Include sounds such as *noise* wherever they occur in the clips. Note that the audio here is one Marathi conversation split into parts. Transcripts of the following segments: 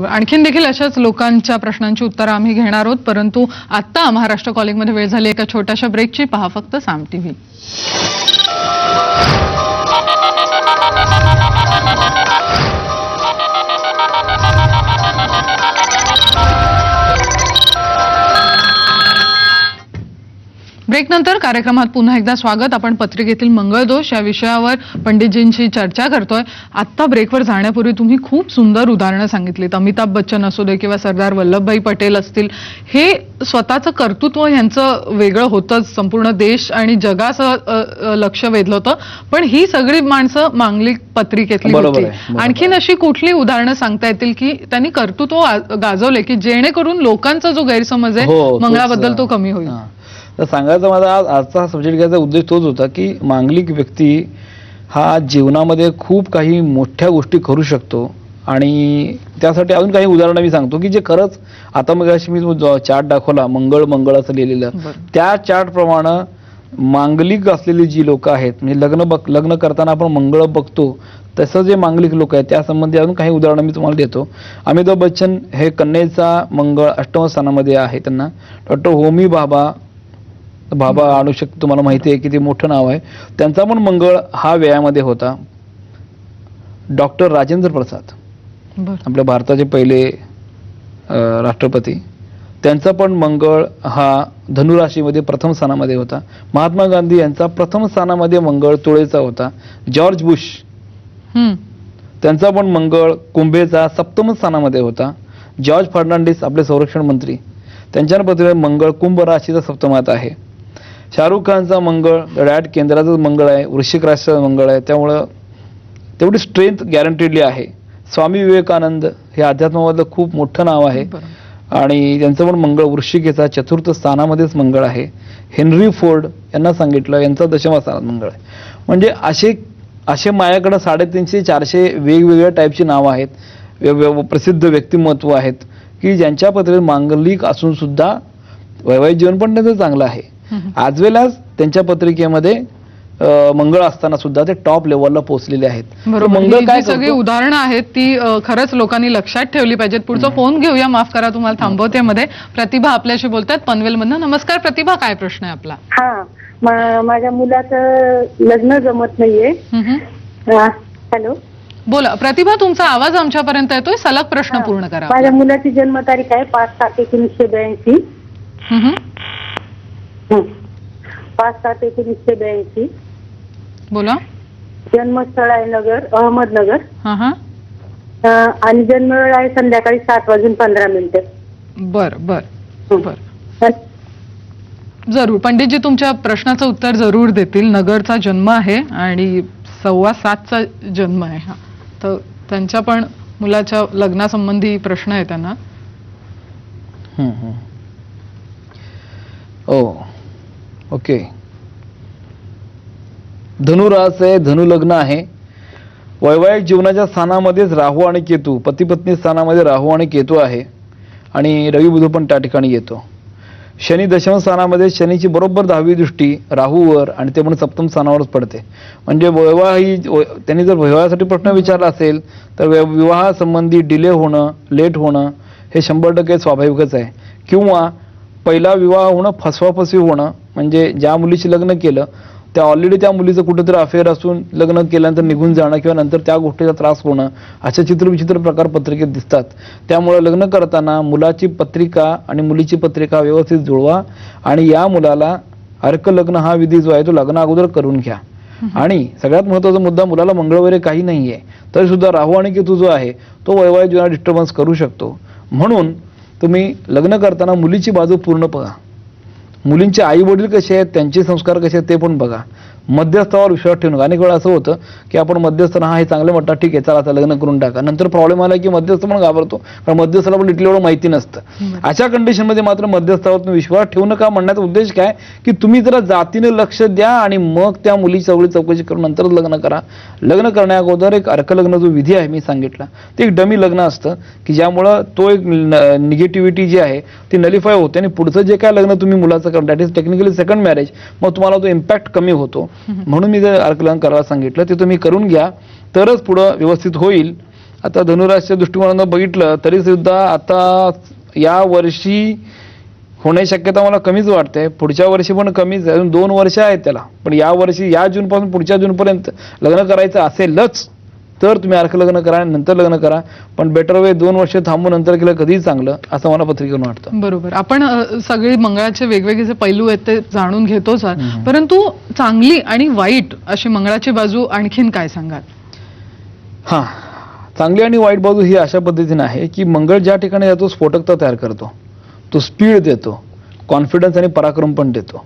आणखीन देखील अशाच लोकांच्या प्रश्नांची उत्तरं आम्ही घेणार आहोत परंतु आत्ता महाराष्ट्र कॉलिंगमध्ये वेळ झाली एका छोट्याशा ब्रेकची पहा फक्त साम टीव्ही. ब्रेकनंतर कार्यक्रमात पुन्हा एकदा स्वागत. आपण पत्रिकेतील मंगळदोष या विषयावर पंडितजींशी चर्चा करतोय. आत्ता ब्रेकवर जाण्यापूर्वी तुम्ही खूप सुंदर उदाहरणं सांगितलीत. अमिताभ बच्चन असू दे किंवा सरदार वल्लभभाई पटेल असतील. हे स्वतःचं कर्तृत्व यांचं वेगळं होतंच. संपूर्ण देश आणि जगाचं लक्ष वेधलं होतं. पण ही सगळी माणसं मांगलिक पत्रिकेतली होती. आणखीन अशी कुठली उदाहरणं सांगता येतील की त्यांनी कर्तृत्व गाजवले की जेणेकरून लोकांचा जो गैरसमज आहे हो, मंगळाबद्दल तो कमी होईल. तर सांगायचा माझा आज आजचा हा सब्जेक्ट घ्यायचा उद्देश तोच होता की मांगलिक व्यक्ती हा जीवनामध्ये खूप काही मोठ्या गोष्टी करू शकतो. आणि त्यासाठी अजून काही उदाहरणं मी सांगतो की जे खरंच आता मग अशी मी जो चार्ट दाखवला मंगळ मंगळ असं लिहिलेलं. त्या चार्ट प्रमाणे मांगलिक असलेली जी लोक आहेत म्हणजे लग्न बघ लग्न करताना आपण मंगळ बघतो तसं जे मांगलिक लोक आहेत त्या संबंधी अजून काही उदाहरणं मी तुम्हाला देतो. अमिताभ बच्चन हे कन्येचा मंगळ अष्टम स्थानामध्ये आहे त्यांना. डॉक्टर होमी बाबा बाबा अणुशक्ती तुम्हाला माहिती आहे किती मोठं नाव आहे. त्यांचा पण मंगळ हा व्ययामध्ये होता. डॉक्टर राजेंद्र प्रसाद आपल्या भारताचे पहिले राष्ट्रपती. त्यांचा पण मंगळ हा धनुराशीमध्ये प्रथम स्थानामध्ये होता. महात्मा गांधी यांचा प्रथम स्थानामध्ये मंगळ तुळेचा होता. George Bush. त्यांचा पण मंगळ कुंभेचा सप्तम स्थानामध्ये होता. जॉर्ज फर्नांडिस आपले संरक्षण मंत्री. त्यांच्या पत्रिकेत मंगळ कुंभ राशीचा सप्तमात आहे. शाहरुख खानचा मंगळ रॅड केंद्राचं मंगळ आहे वृश्चिक राशीचं मंगळ आहे. त्यामुळं तेवढी स्ट्रेंथ गॅरंटेडली आहे. स्वामी विवेकानंद हे अध्यात्मामधलं खूप मोठं नाव आहे. आणि त्यांचं पण मंगळ वृश्चिकेचा चतुर्थ स्थानामध्येच मंगळ आहे. हेनरी फोर्ड यांना सांगितलं यांचा दशमा स्थानात मंगळ आहे. म्हणजे असे असे माझ्याकडं साडेतीनशे चारशे वेगवेगळ्या टाईपची नावं आहेत. प्रसिद्ध व्यक्तिमत्व आहेत. की ज्यांच्या पत्रिकेत मांगलिक असून सुद्धा वैवाहिक जीवन पण त्यांचं चांगलं आहे. हम्म. आज वेल आज त्यांच्या पत्रिकेमध्ये मंगळ असताना सुद्धा ते टॉप लेवलला पोहोचलेले आहेत. मंगळ ही काय सगळी? उदाहरणं आहेत ती खरंच लोकांनी लक्षात ठेवली पाहिजेत. पुढचा फोन घेऊया माफ करा तुम्हाला थांबवते मध्ये. प्रतिभा आपल्याशी बोलतात पनवेलमधनं. नमस्कार प्रतिभा काय प्रश्न आहे आपला? हा माझ्या मुलाचं लग्न जमत नाहीये. हा, हॅलो. बोला प्रतिभा तुमचा आवाज आमच्यापर्यंत येतोय. सलग प्रश्न पूर्ण करा. माझ्या मुलाची जन्मतारीख आहे पाच सात एकोणीसशे ब्याऐंशी. हं. पाच सात एकोणीसशे ब्याऐंशी. बोला. जन्मस्थळ आहे नगर अहमदनगर. हा हा. अं, आणि जन्मवेळ आहे संध्याकाळी सात वाजून पंधरा मिनिटे. बर बर हं. बर. जरूर. पंडितजी तुमच्या प्रश्नाचं उत्तर जरूर देतील. नगरचा जन्म आहे आणि सव्वा सातचा जन्म आहे हा. तर त्यांच्या पण मुलाच्या लग्नासंबंधी प्रश्न आहे त्यांना. हम्म, हम्म. ओ. ओके. धनुरास आहे धनुलग्न आहे. वैवाहिक जीवनाच्या स्थानामध्येच राहू आणि केतू पतीपत्नी स्थानामध्ये राहू आणि केतू आहे. आणि रवी बुध पण त्या ठिकाणी येतो. शनी दशम स्थानामध्ये शनीची बरोबर दहावी दृष्टी राहूवर आणि ते पण सप्तम स्थानावरच पडते. म्हणजे वैवाहिक ही त्यांनी जर विवाहासाठी प्रश्न विचारला असेल तर विवाहासंबंधी डिले होणं लेट होणं हे शंभर टक्के स्वाभाविकच आहे. किंवा पहिला विवाह होणं फसवाफसवी होणं म्हणजे ज्या मुलीशी लग्न केलं त्या ऑलरेडी त्या मुलीचं कुठेतरी अफेअर असून लग्न केल्यानंतर निघून जाणं किंवा नंतर त्या गोष्टीचा त्रास होणं अशा चित्रविचित्र प्रकार पत्रिकेत दिसतात. त्यामुळे लग्न करताना मुलाची पत्रिका आणि मुलीची पत्रिका व्यवस्थित जुळवा आणि या मुलाला अर्क लग्न हा विधी जो आहे तो लग्न अगोदर करून घ्या. आणि सगळ्यात महत्त्वाचा मुद्दा मुलाला मंगळ वगैरे काही नाहीये. तरी सुद्धा राहू आणि केतू जो आहे तो वैवाहिक जीवनात डिस्टर्बन्स करू शकतो. म्हणून तुम्ही लग्न करताना मुलीची बाजू पूर्ण बघा मुलींचे आई वडील कसे आहेत त्यांचे संस्कार कसे आहेत ते पण बघा. मध्यस्थावर विश्वास ठेवून नका. अनेक वेळा असं होतं की आपण मध्यस्थ हा हे चांगले म्हणतात ठीक आहे चला आता लग्न करून टाका. नंतर प्रॉब्लेम आला की मध्यस्थ पण घाबरतो. कारण मध्यस्थाला पण इथलं एवढं माहिती नसतं. अशा कंडिशनमध्ये मात्र मध्यस्थावर तुम्ही विश्वास ठेवू नका. म्हणण्याचा उद्देश काय? की तुम्ही जरा जातीने लक्ष द्या आणि मग त्या मुली चवळी चौकशी करून नंतरच लग्न करा. लग्न करण्या अगोदर एक अर्कलग्न जो विधी आहे मी सांगितला. ते एक डमी लग्न असतं की ज्यामुळं तो एक निगेटिव्हिटी जी आहे ती नलिफाय होते आणि पुढचं जे काय लग्न तुम्ही मुलाचं करा that is technically second marriage मग तुम्हाला तो इम्पॅक्ट कमी होतो. म्हणून मी जे अर्कलग्न करायला सांगितलं ते तुम्ही करून घ्या तरच पुढं व्यवस्थित होईल. आता धनुराशीच्या दृष्टिकोनानं बघितलं तरी सुद्धा आता या वर्षी होण्याची शक्यता मला कमीच वाटते. पुढच्या वर्षी पण कमीच आहे अजून दोन वर्ष आहेत त्याला. पण या वर्षी या जूनपासून पुढच्या जूनपर्यंत लग्न करायचं असेलच तर तुम्ही अर्क लग्न करा आणि नंतर लग्न करा पण बेटर वे दोन वर्ष थांबून नंतर केलं कधीही चांगलं असं मला पत्रिकेतून वाटतं. बरोबर. आपण सगळे मंगळाचे वेगवेगळे जे पैलू आहेत ते जाणून घेतोच. परंतु चांगली आणि वाईट अशी मंगळाची बाजू आणखीन काय सांगाल? हां. चांगली आणि वाईट बाजू ही अशा पद्धतीने आहे की मंगळ ज्या ठिकाणी जातो स्फोटकता तयार करतो. तो स्पीड देतो. कॉन्फिडन्स आणि पराक्रम पण देतो.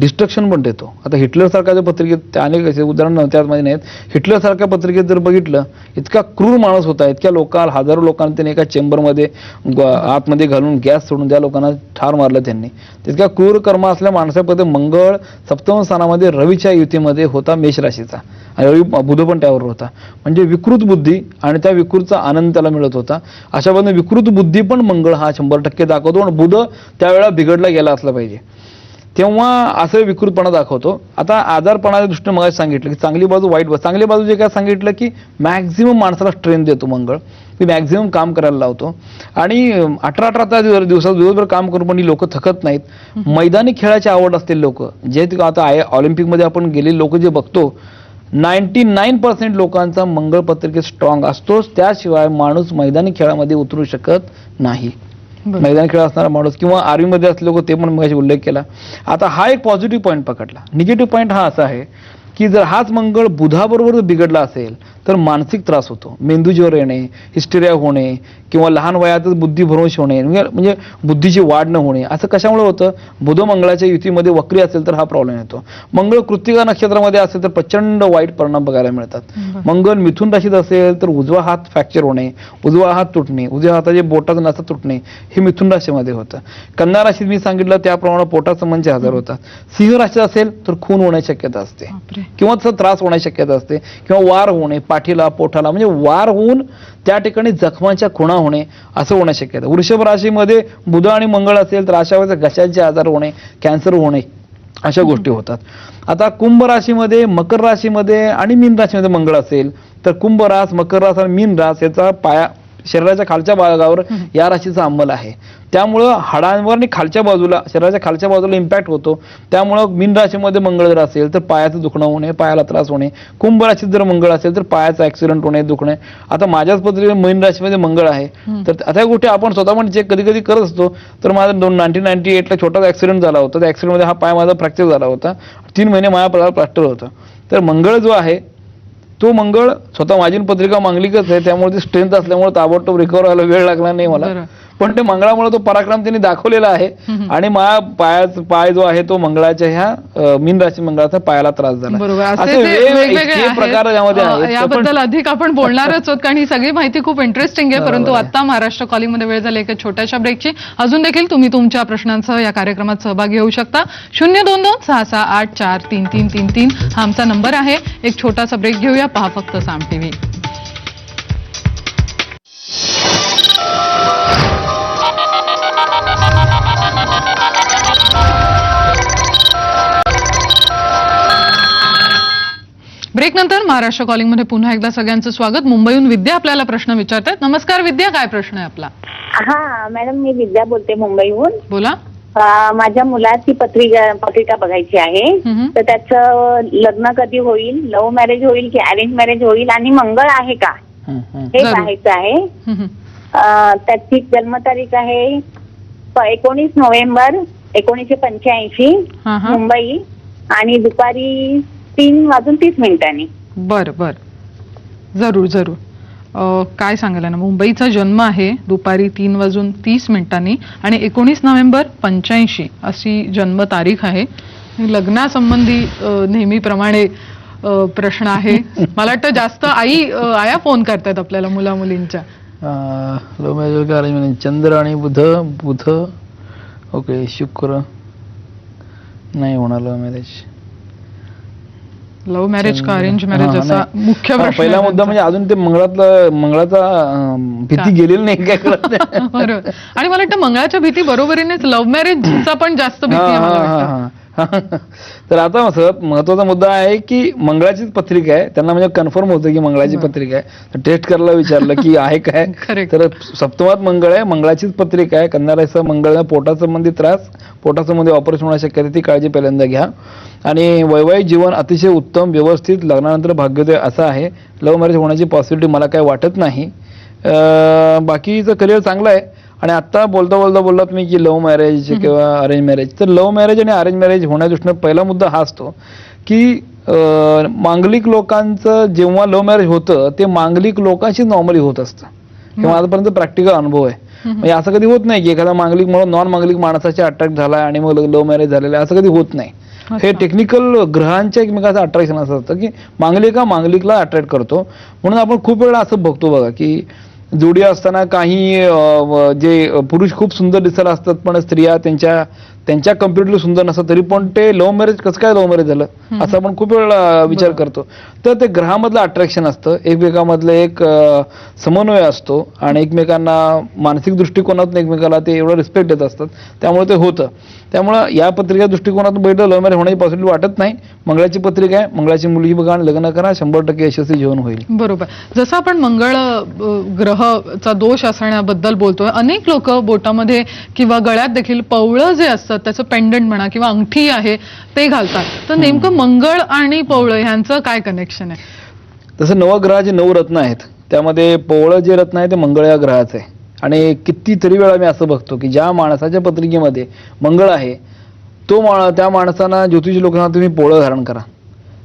डिस्ट्रक्शन पण देतो. आता हिटलर सारख्या पत्रिकेत त्या अनेक असे उदाहरण त्यामध्ये नाहीत. हिटलर सारख्या पत्रिकेत जर बघितलं इतका क्रूर माणूस होता इतक्या लोकांना हजारो लोकांना त्यांनी एका चेंबरमध्ये आतमध्ये घालून गॅस सोडून त्या लोकांना ठार मारलं त्यांनी. तितक्या क्रूर कर्म असल्या माणसामध्ये मंगळ सप्तम स्थानामध्ये रवीच्या युतीमध्ये होता मेष राशीचा आणि रवी बुध पण त्यावर होता. म्हणजे विकृत बुद्धी आणि त्या विकृतचा आनंद त्याला मिळत होता. अशा पद्धतीने विकृत बुद्धी पण मंगळ हा शंभर टक्के दाखवतो. आणि बुध त्यावेळेला बिघडला गेला असला पाहिजे. तेव्हा असं विकृतपणा दाखवतो. आता आजारपणाच्या दृष्टीने मग सांगितलं की चांगली बाजू वाईट बाजू. चांगली बाजू जे काय सांगितलं की मॅक्झिमम माणसाला स्ट्रेंथ देतो मंगळ. मी मॅक्झिमम काम करायला लावतो. आणि अठरा अठरा तास दिवस- दिवसात दिवसभर काम करून पण ही लोक थकत नाहीत. मैदानी खेळाची आवड असतील लोक. जे आता आहे ऑलिम्पिकमध्ये आपण गेलेले लोक जे बघतो नाईन्टी नाईन पर्सेंट लोकांचा मंगळ पत्रिकेत स्ट्रॉंग असतोच. त्याशिवाय माणूस मैदानी खेळामध्ये उतरू शकत नाही. मैदानी खेळ असणारा माणूस किंवा आर्मीमध्ये असले लोक ते पण मगाशी उल्लेख केला. आता हा एक पॉझिटिव्ह पॉईंट पकडला. निगेटिव्ह पॉईंट हा असा आहे की जर हाच मंगळ बुधाबरोबर जर बिघडला असेल तर मानसिक त्रास होतो. मेंदूज्वर येणे हिस्टेरिया होणे किंवा लहान वयातच बुद्धिभ्रंश होणे म्हणजे म्हणजे बुद्धीची वाढ न होणे असं कशामुळे होतं? बुध मंगळाच्या युतीमध्ये वक्री असेल तर हा प्रॉब्लेम येतो. मंगळ कृत्तिका नक्षत्रामध्ये असेल तर प्रचंड वाईट परिणाम बघायला मिळतात. मंगळ मिथून राशीत असेल तर उजवा हात फ्रॅक्चर होणे उजवा हात तुटणे उजव्या हाताचे बोटाचा नसा तुटणे हे मिथुन राशीमध्ये होतं. कन्या राशीत मी सांगितलं त्याप्रमाणे पोटात संबंधचे आजार होतात. सिंह राशीत असेल तर खून होण्याची शक्यता असते. किंवा त्रास होण्याची शक्यता असते. किंवा वार होणे पाठीला पोटाला म्हणजे वार होऊन त्या ठिकाणी जखमाच्या खुणा होणे असं होण्याची शक्यता वृषभ राशीमध्ये बुध आणि मंगळ असेल तर अशा वेळेस घशाचे आजार होणे कॅन्सर होणे अशा गोष्टी होतात. आता कुंभ राशीमध्ये मकर राशीमध्ये आणि मीन राशीमध्ये मंगळ असेल तर कुंभ रास मकर रास आणि मीन रास याचा पाया शरीराच्या खालच्या भागावर या राशीचा अंमल आहे. त्यामुळं हाडांवर आणि खालच्या बाजूला शरीराच्या खालच्या बाजूला इम्पॅक्ट होतो. त्यामुळं मीन राशीमध्ये मंगळ जर असेल तर पायाचं दुखणं होणे पायाला त्रास होणे. कुंभ राशीत जर मंगळ असेल तर पायाचा ऍक्सिडेंट होणे दुखणे. आता माझ्याच पद्धतीने मीन राशीमध्ये मंगळ आहे. तर आता या गोष्टी आपण स्वतः पण चेक कधी कधी करत असतो. तर माझा दोन नाईन्टीन नाईन्टी एटला छोटासा ऍक्सिडेंट झाला होता. त्या ऍक्सिडेंटमध्ये हा पाय माझा फ्रॅक्चर झाला होता. तीन महिने माझ्या पदाला प्लास्टर होतं. तर मंगळ जो आहे तो मंगळ स्वतः माझी पत्रिका मांगलिकच आहे. त्यामुळे ती स्ट्रेंथ असल्यामुळे ताबडतोब रिकवर व्हायला वेळ लागला नाही मला. पण ते मंगळामुळे तो पराक्रम त्यांनी दाखवलेला आहे. आणि माझ्या पायाचा पाय जो आहे तो मंगळाच्या ह्या मीन राशी मंगळाचा पायाला त्रास झाला. असे वेगवेगळे. प्रकार यामध्ये याबद्दल अधिक आपण बोलणारच आहोत कारण ही सगळी माहिती खूप इंटरेस्टिंग आहे. परंतु. आता महाराष्ट्र कॉलिंगमध्ये वेळ झाली एका छोट्याशा ब्रेकची अजून देखील तुम्ही तुमच्या प्रश्नांसह या कार्यक्रमात सहभागी होऊ शकता. शून्य दोन दोन सहा सहा आठ चार तीन तीन तीन तीन हा आमचा नंबर आहे. एक छोटासा ब्रेक घेऊया. पहा फक्त साम टीव्ही. ब्रेक नंतर महाराष्ट्र कॉलिंगमध्ये पुन्हा एकदा सगळ्यांचं स्वागत. मुंबईहून विद्या आपल्याला प्रश्न विचारतात नमस्कार विद्या काय प्रश्न आहे आपला? हा मॅडम मी विद्या बोलते मुंबईहून. बोला. माझ्या मुलाची पत्रिका पत्रिका बघायची आहे. तर त्याचं लग्न कधी होईल लव्ह मॅरेज होईल की अरेंज मॅरेज होईल आणि मंगळ आहे का. हे. पाहायचं आहे. त्याची जन्मतारीख आहे एकोणीस नोव्हेंबर एकोणीसशे पंच्याऐंशी. मुंबई. आणि दुपारी तीन वाजून तीस मिनिटांनी. बर बर. जरूर जरूर. अ, काय सांगायला ना मुंबईचा जन्म आहे दुपारी तीन वाजून तीस मिनिटांनी आणि एकोणीस नोव्हेंबर पंच्याऐंशी अशी जन्मतारीख आहे. लग्नासंबंधी अ, नेहमीप्रमाणे अ, प्रश्न आहे. मला वाटतं जास्त आई अ, आया फोन करतात आपल्याला मुला मुलींच्या लव्ह मॅरेज का अरेंज मॅरेज चंद्र आणि बुध बुध. ओके शुक्र. नाही होणार लव्ह मॅरेज. लव्ह मॅरेज का अरेंज मॅरेज असा मुख्य प्रश्न पहिला मुद्दा म्हणजे. अजून ते मंगळातला मंगळाचा भीती? गेलेली नाही काय. *laughs* बरोबर आणि मला वाटतं मंगळाच्या भीती बरोबरीनेच लव्ह मॅरेजचा पण जास्त भीती *laughs* तर आता असं महत्त्वाचा मुद्दा आहे की मंगळाचीच पत्रिका आहे त्यांना म्हणजे कन्फर्म होतं की मंगळाची पत्रिका आहे. तर टेस्ट करायला विचारलं की *laughs* आहे काय. तर सप्तमात मंगळ आहे मंगळाचीच पत्रिका आहे. कन्यारायचा मंगळ पोटासंबंधी त्रास पोटासंबंधी ऑपरेशन होण्याची शक्यता ती काळजी पहिल्यांदा घ्या. आणि वैवाहिक जीवन अतिशय उत्तम व्यवस्थित लग्नानंतर भाग्योदय असं आहे. लव्ह मॅरेज होण्याची पॉसिबिलिटी मला काय वाटत नाही. बाकीचं करिअर चांगलं आहे. आणि आता बोलता बोलता बोललात मी की लव्ह मॅरेज किंवा अरेंज मॅरेज. तर लव्ह मॅरेज आणि अरेंज मॅरेज होण्या दृष्टीनं पहिला मुद्दा हा असतो की मांगलिक लोकांचं जेव्हा लव्ह मॅरेज होतं ते मांगलिक लोकांशी नॉर्मली होत असतं. किंवा आजपर्यंत प्रॅक्टिकल अनुभव आहे. म्हणजे असं कधी होत नाही की एखादा मांगलिक म्हणून नॉन मांगलिक माणसाची अट्रॅक्ट झाला आणि मग लव्ह मॅरेज झालेलं असं कधी होत नाही. हे टेक्निकल ग्रहांच्या एकमेकाचं अट्रॅक्शन असं असतं की मांगलिका मांगलिकला अट्रॅक्ट करतो. म्हणून आपण खूप वेळा असं बघतो बघा की जोडी असताना काही जे पुरुष खूप सुंदर दिसायला असतात पण स्त्रिया त्यांच्या त्यांच्या कम्प्युटरली सुंदर नसतात तरी पण ते लव्ह मॅरेज कसं काय लव्ह मॅरेज झालं? असं आपण खूप वेळा विचार करतो. तर ते ग्रहामधलं अट्रॅक्शन असतं. एकमेकामधलं एक समन्वय असतो आणि एकमेकांना मानसिक दृष्टिकोनातून एकमेकाला ते एवढं रिस्पेक्ट देत असतात. त्यामुळे ते होतं. त्यामुळं या पत्रिका दृष्टिकोनातून बघितलं लव्ह मॅरेज होण्याची पॉसिबिलिटी वाटत नाही. मंगळाची पत्रिका आहे. मंगळाची मुलगी बघा आणि लग्न करा. शंभर टक्के यशस्वी जीवन होईल. बरोबर. जसं आपण मंगळ ग्रहचा दोष असण्याबद्दल बोलतोय अनेक लोक बोटामध्ये किंवा गळ्यात देखील पवळं जे असतं त्याचं पेंडंट म्हणा किंवा अंगठी आहे ते घालतात. तर नेमकं मंगळ आणि पवळं ह्यांचं काय कनेक्शन आहे? तसं नवग्रहाचे नऊ रत्न आहेत त्यामध्ये पोवळं जे रत्न आहे ते मंगळ या ग्रहाचं आहे. आणि कितीतरी वेळा मी असं बघतो की ज्या माणसाच्या पत्रिकेमध्ये मंगळ आहे तो मा त्या माणसांना ज्योतिषी लोकांना तुम्ही पोळं धारण करा.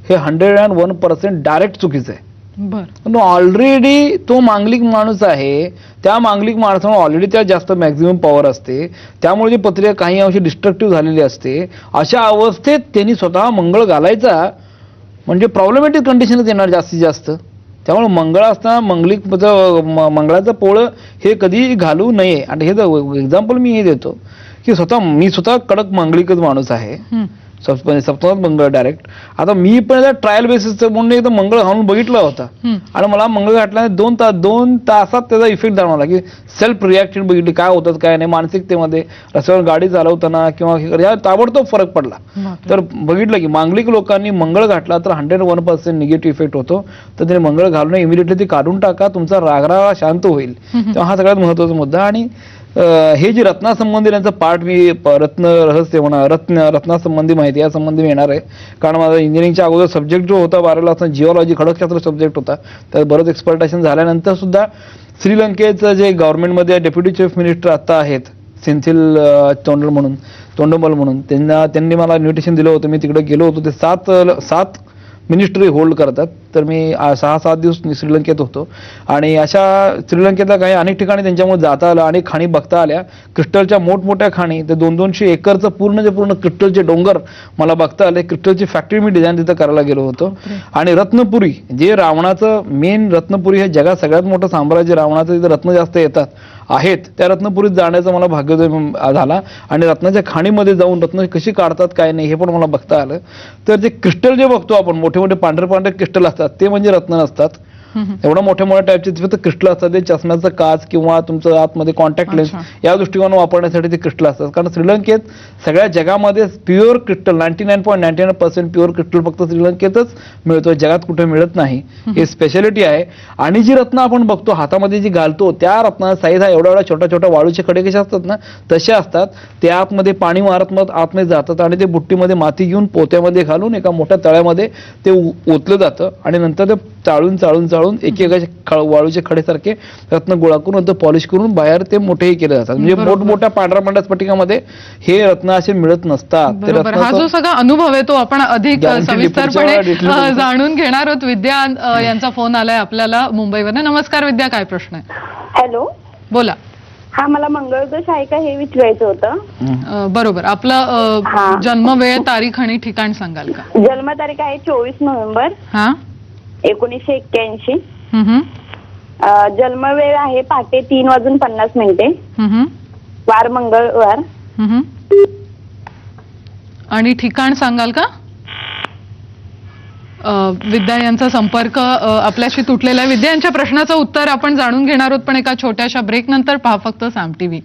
हे hundred and one percent direct चुकीचं आहे. बर. ऑलरेडी तो मांगलिक माणूस आहे त्या मांगलिक माणसाला ऑलरेडी त्या जास्त मॅक्झिमम पॉवर असते. त्यामुळे जी पत्रिका काही अंशी डिस्ट्रक्टिव्ह झालेली असते अशा अवस्थेत त्यांनी स्वतः मंगळ घालायचा. म्हणजे प्रॉब्लेमॅटिक कंडिशनच येणार जास्तीत जास्त. त्यामुळे मंगळ असताना मंगलिक मंगळाचं पोळं हे कधी घालू नये. आणि हे एक्झाम्पल मी हे देतो की स्वतः मी स्वतः कडक मंगलिकच माणूस आहे. सप्तमात मंगळ डायरेक्ट आता मी पण ट्रायल बेसिसचं म्हणून एकदा मंगळ घालून बघितला होता. आणि मला मंगळ घातल्याने दोन तास दोन तासात त्याचा इफेक्ट जाणवला की सेल्फ रिॲक्शन बघितली काय होतं काय नाही मानसिकतेमध्ये रस्त्यावर गाडी चालवताना किंवा या ताबडतोब फरक पडला. तर बघितलं की मांगलिक लोकांनी मंगळ घातला तर hundred one percent negative effect होतो. तर त्याने मंगळ घालून इमिडिएटली ती काढून टाका तुमचा रागराग शांत होईल. तेव्हा हा सगळ्यात महत्त्वाचा मुद्दा. आणि हे जे रत्नासंबंधी यांचं पार्ट मी प- रत्न रहस्य म्हणा रत्न रत्नासंबंधी माहिती यासंबंधी मी येणार आहे. कारण माझा इंजिनिअरिंगच्या अगोदर सब्जेक्ट जो होता बारावीला असताना जिओलॉजी खडकशास्त्र सब्जेक्ट होता. त्यात बरंच एक्सपर्टेशन झाल्यानंतर सुद्धा श्रीलंकेचं जे गव्हर्नमेंटमध्ये डेप्युटी चीफ मिनिस्टर आता आहेत सेन्थिल तोंडल म्हणून तोंडमल म्हणून त्यांना त्यांनी मला इन्व्हिटेशन दिलं होतं. मी तिकडे गेलो होतो. ते सात सात मिनिस्ट्री होल्ड करतात. तर मी सहा सात दिवस श्रीलंकेत होतो. आणि अशा श्रीलंकेतल्या काही अनेक ठिकाणी त्यांच्यामुळे जाता आलं. अनेक खाणी बघता आल्या. क्रिस्टलच्या मोठमोठ्या खाणी ते दोन दोनशे एकरचं पूर्ण जे पूर्ण क्रिस्टलचे डोंगर मला बघता आले. क्रिस्टलची फॅक्टरी मी डिझाईन तिथं करायला गेलो होतो. आणि रत्नपुरी जे रावणाचं मेन रत्नपुरी हे जगात सगळ्यात मोठं साम्राज्य रावणाचं तिथं रत्न जास्त येतात. आहेत. त्या रत्नपुरीत जाण्याचा मला भाग्योदय झाला. आणि रत्नाच्या खाणीमध्ये जाऊन रत्न कशी काढतात काय नाही हे पण मला बघता आलं. तर जे क्रिस्टल जे बघतो आपण मोठे मोठे पांढरे पांढरे क्रिस्टल असतात ते म्हणजे रत्न नसतात. *laughs* एवढ्या मोठ्या मोठ्या टाईपचे फक्त क्रिस्टल असतात ते चष्म्याचं काच किंवा तुमचं आतमध्ये कॉन्टॅक्ट लेन्स. या दृष्टिकोन वापरण्यासाठी ते क्रिस्टल असतात. कारण श्रीलंकेत सगळ्या जगामध्ये pure crystal ninety nine point ninety nine percent pure crystal फक्त श्रीलंकेतच मिळतो जगात कुठे मिळत नाही. हे स्पेशालिटी आहे. आणि जी रत्न आपण बघतो हातामध्ये जी घालतो त्या रत्नाचा साईज हा एवढा एवढा छोट्या छोट्या वाळूचे खडे कसे असतात ना तसे असतात. ते आतमध्ये पाणी मारत मग आतमध्ये जातात आणि ते बुट्टीमध्ये माती घेऊन पोत्यामध्ये घालून एका मोठ्या तळ्यामध्ये ते ओतलं जातं. आणि नंतर ते चाळून चाळून चाळून एकेका ख- वाळूचे खडेसारखे रत्न गोळा करून नंतर पॉलिश करून बाहेर ते मोठेही केले जातात. म्हणजे. मोठमोठ्या पांढऱ्या पांढऱ्या स्फटिकामध्ये हे रत्न असे मिळत नसतात. ते बरोबर. हा जो सगळा अनुभव आहे तो आपण अधिक Guarantee सविस्तरपणे. जाणून घेणार आहोत. विद्या यांचा फोन आलाय आपल्याला मुंबईवरनं. नमस्कार विद्या काय प्रश्न आहे? हॅलो. बोला. हा मला मंगळदोष आहे का हे विचारायचं होतं? बरोबर. आपलं. जन्म वेळ तारीख आणि ठिकाण सांगाल का? जन्मतारीख आहे चोवीस नोव्हेंबर. हा? एकोणीसशे एक्क्याऐंशी. जन्मवेळ आहे पहाटे तीन वाजून पन्नास मिनिटे. वार मंगळवार. आणि ठिकाण सांगाल का विद्या यांचा संपर्क आपल्याशी तुटलेला आहे विद्या यांच्या प्रश्नाचं उत्तर आपण जाणून घेणार आहोत पण एका छोट्याशा ब्रेक नंतर पहा फक्त साम टीव्ही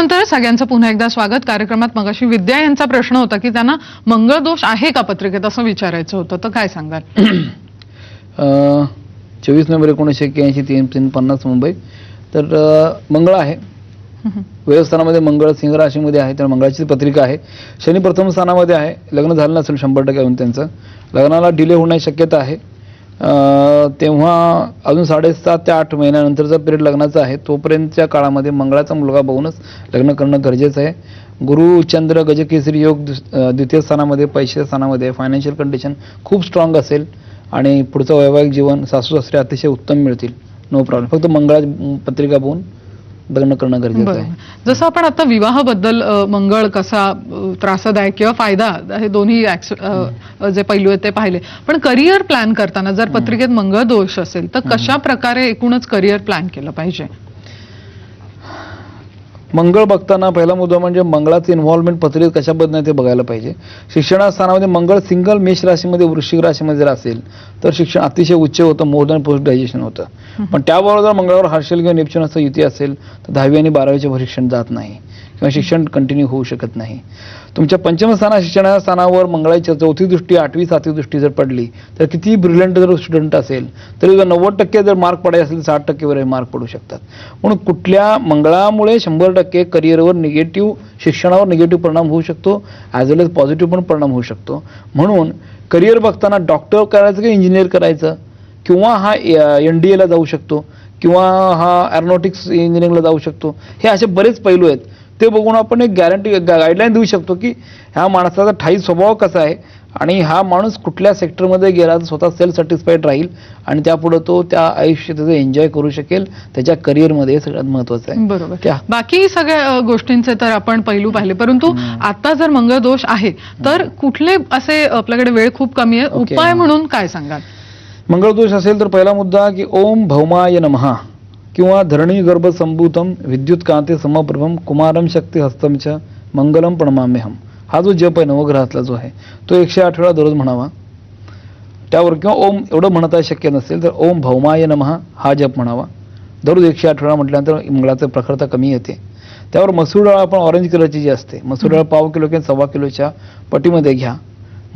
ब्रेकनंतर सगळ्यांचं पुन्हा एकदा स्वागत. कार्यक्रमात मगाशी विद्या यांचा प्रश्न होता की त्यांना मंगळ दोष आहे का पत्रिकेत असं विचारायचं होतं. तर काय सांगाल? *clears throat* चोवीस नोव्हेंबर एकोणीसशे एक्क्याऐंशी तीन तीन पन्नास मुंबई. तर मंगळ आहे. व्यवस्थानामध्ये मंगळ सिंह राशीमध्ये आहे तर मंगळाची पत्रिका आहे. शनी प्रथम स्थानामध्ये आहे. लग्न झालं नसेल शंभर टक्के त्यांचं. लग्नाला डिले होण्याची शक्यता आहे. तेव्हा अजून साडेसात ते आठ महिन्यानंतरचा पिरियड लग्नाचा आहे तोपर्यंतच्या काळामध्ये मंगळाचा मुलगा बघूनच लग्न करणं गरजेचं आहे. गुरु चंद्र गजकेसरी योग दुस- द्वितीय स्थानामध्ये पैशाच्या स्थानामध्ये फायनान्शियल कंडिशन खूप स्ट्रॉंग असेल आणि पुढचं वैवाहिक जीवन सासू सासरे अतिशय उत्तम मिळतील. नो प्रॉब्लेम फक्त मंगळा पत्रिका बघून लग्न करणं गरजेचं आहे. जसं आपण आता विवाहाबद्दल अ, मंगळ कसा अ, त्रासदायक किंवा फायदा हे दोन्ही ऍक्स- अ, जे पैलू आहेत ते पाहिले. पण करिअर प्लॅन करताना जर पत्रिकेत मंगळ दोष असेल तर कशा प्रकारे एकूणच करिअर प्लॅन केलं पाहिजे? मंगळ बघताना पहिला मुद्दा म्हणजे मंगळाचं इन्व्हॉल्वमेंट पत्रिकेत कशा पद्धतीने ते बघायला पाहिजे. शिक्षणा स्थानामध्ये मंगळ सिंगल मेष राशीमध्ये वृश्चिक राशीमध्ये जर असेल तर शिक्षण अतिशय उच्च होतं मोर दॅन पोस्ट ग्रॅज्युएशन होतं पण त्याबरोबर जर मंगळावर हर्षल किंवा नेपच्यून असं युती असेल तर दहावी आणि बारावीचे शिक्षण जात नाही. किंवा शिक्षण कंटिन्यू होऊ शकत नाही. तुमच्या पंचम स्थाना मंगळाच्या स्थानावर मंगळाची चौथी दृष्टी आठवी सातवी दृष्टी जर पडली तर किती ब्रिलियंट जर स्टुडंट असेल तरी जर नव्वद टक्के जर मार्क पडायचे असेल तर साठ टक्केवर मार्क पडू शकतात. म्हणून कुठल्या मंगळामुळे शंभर टक्के करिअरवर निगेटिव्ह शिक्षणावर निगेटिव्ह परिणाम होऊ शकतो ॲज वेल एज पॉझिटिव्ह पण परिणाम होऊ शकतो. म्हणून करिअर बघताना डॉक्टर करायचं की इंजिनियर करायचं? किंवा हा एन डी एला जाऊ शकतो किंवा हा ॲरोनॉटिक्स इंजिनिअरिंगला जाऊ शकतो? हे असे बरेच पैलू आहेत. ते बघून आपण एक गॅरंटी गाईडलाईन देऊ शकतो की ह्या माणसाचा ठाई स्वभाव कसा आहे आणि हा माणूस कुठल्या सेक्टरमध्ये गेला तर स्वतः सेल्फ सॅटिस्फाईड राहील आणि त्यापुढे तो त्या आयुष्य त्याचं एन्जॉय करू शकेल. त्याच्या करिअरमध्ये हे सगळ्यात महत्वाचं आहे. बरोबर. त्या- बाकी सगळ्या गोष्टींचे तर आपण पैलू पाहिले. परंतु आता जर मंगळ दोष आहे तर कुठले असे आपल्याकडे वेळ खूप कमी आहे. उपाय म्हणून काय सांगाल? मंगळदोष असेल तर पहिला मुद्दा की ओम भौमाय नमः. किंवा धरणी गर्भ संभूतम विद्युत कांते समप्रभम कुमारम शक्ती हस्तम च मंगलम प्रणमाम्यहम हा जो जप आहे नवग्रहातला जो आहे तो एकशे आठ वेळा दररोज म्हणावा. त्यावर किंवा ओम एवढं म्हणता शक्य नसेल तर ओम भौमाय नमः हा जप म्हणावा. दररोज एकशे आठ वेळा म्हटल्यानंतर मंगळाचं प्रखरता कमी येते. त्यावर मसूर डाळ आपण ऑरेंज कलरची जी असते मसूर डाळ पाव किलो किंवा सव्वा किलोच्या पटीमध्ये घ्या.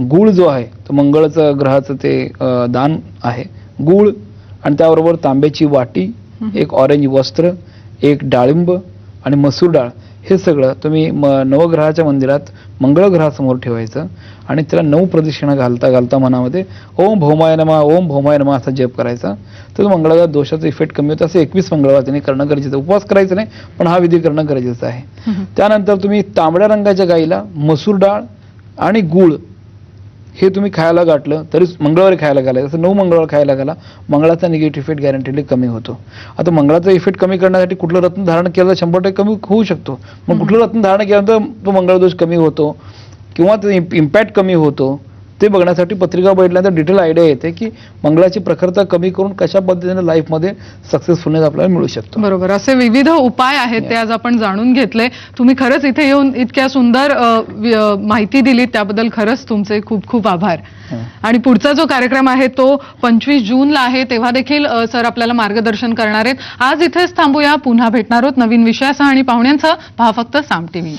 गूळ जो आहे तो मंगळचं ग्रहाचं ते दान आहे. गूळ आणि त्याबरोबर तांब्याची वाटी एक ऑरेंज वस्त्र एक डाळिंब आणि मसूर डाळ. हे सगळं तुम्ही म नवग्रहाच्या मंदिरात मंगळ ग्रहासमोर ठेवायचं आणि त्याला नऊ प्रदक्षिणा घालता घालता मनामध्ये ओम भौमाय नमा ओम भौमाय नमा असा जप करायचा. तर मंगळाचा दोषाचा इफेक्ट कमी होतो. असं एकवीस मंगळवार त्यांनी करणं गरजेचं. उपवास करायचं नाही पण हा विधी करणं गरजेचं आहे. त्यानंतर तुम्ही तांबड्या रंगाच्या गाईला मसूर डाळ आणि गूळ हे तुम्ही खायला गाठलं तरी मंगळवारी खायला घालायचं. असं नऊ मंगळवार खायला घाला मंगळाचा निगेटिव्ह इफेक्ट गॅरंटीली कमी होतो. आता मंगळाचा इफेक्ट कमी करण्यासाठी कुठलं रत्न धारण केलं तर शंभर टक्के कमी होऊ शकतो. मग कुठलं रत्न धारण केल्यानंतर तो मंगळदोष कमी होतो किंवा ते इम्पॅक्ट कमी होतो. ते बघण्यासाठी पत्रिका बघितल्यानंतर डिटेल आयडिया येते की मंगळाची प्रखरता कमी करून कशा पद्धतीने लाईफमध्ये सक्सेसफुलनेस आपल्याला मिळू शकतो. बरोबर. असे विविध उपाय आहेत ते आज आपण जाणून घेतले. तुम्ही खरंच इथे येऊन इतक्या सुंदर माहिती दिली त्याबद्दल खरंच तुमचे खूप खूप आभार. आणि पुढचा जो कार्यक्रम आहे तो पंचवीस जूनला आहे. तेव्हा देखील सर आपल्याला मार्गदर्शन करणार आहेत. आज इथेच थांबूया. पुन्हा भेटणार आहोत नवीन विषयासह आणि पाहुण्यांसह. पहा फक्त साम टीव्ही.